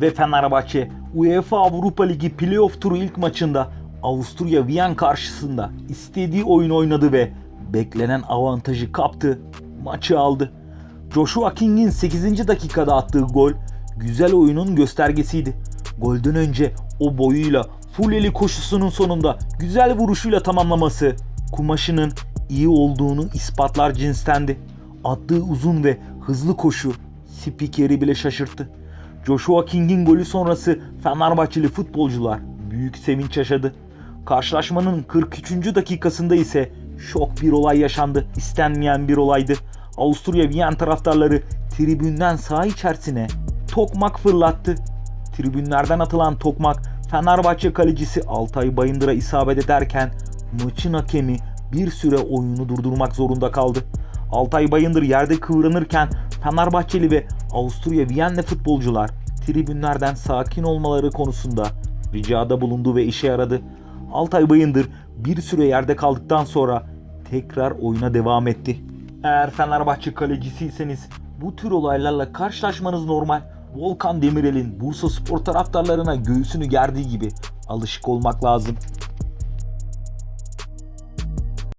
Ve Fenerbahçe UEFA Avrupa Ligi playoff turu ilk maçında Avusturya Viyen karşısında istediği oyun oynadı ve beklenen avantajı kaptı, maçı aldı. Joshua King'in 8. dakikada attığı gol güzel oyunun göstergesiydi. Golden önce o boyuyla full eli koşusunun sonunda güzel vuruşuyla tamamlaması kumaşının iyi olduğunu ispatlar cinstendi. Attığı uzun ve hızlı koşu spikeri bile şaşırttı. Joshua King'in golü sonrası Fenerbahçeli futbolcular büyük sevinç yaşadı. Karşılaşmanın 43. dakikasında ise şok bir olay yaşandı. İstenmeyen bir olaydı. Avusturya Viyen taraftarları tribünden saha içerisine tokmak fırlattı. Tribünlerden atılan tokmak Fenerbahçe kalecisi Altay Bayındır'a isabet ederken maçın hakemi bir süre oyunu durdurmak zorunda kaldı. Altay Bayındır yerde kıvranırken Fenerbahçeli ve Avusturya Viyenli futbolcular tribünlerden sakin olmaları konusunda ricada bulundu ve işe yaradı. Altay Bayındır bir süre yerde kaldıktan sonra tekrar oyuna devam etti. Eğer Fenerbahçe kalecisiyseniz bu tür olaylarla karşılaşmanız normal. Volkan Demirel'in Bursa Spor taraftarlarına göğsünü gerdiği gibi alışık olmak lazım.